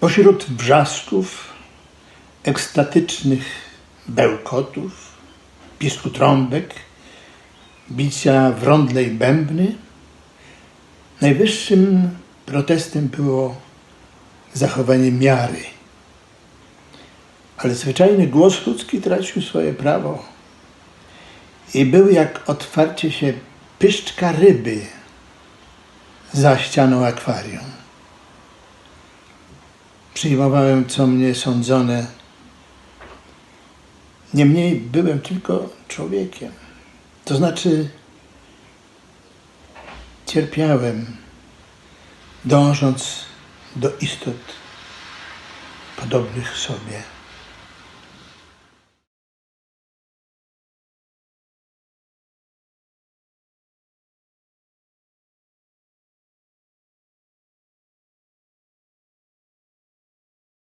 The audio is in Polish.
Pośród wrzasków, ekstatycznych bełkotów, pisku trąbek, bicia w rondle i bębny, najwyższym protestem było zachowanie miary. Ale zwyczajny głos ludzki tracił swoje prawo i był jak otwarcie się pyszczka ryby za ścianą akwarium. Przyjmowałem, co mnie sądzone. Niemniej byłem tylko człowiekiem. To znaczy, cierpiałem, dążąc do istot podobnych sobie.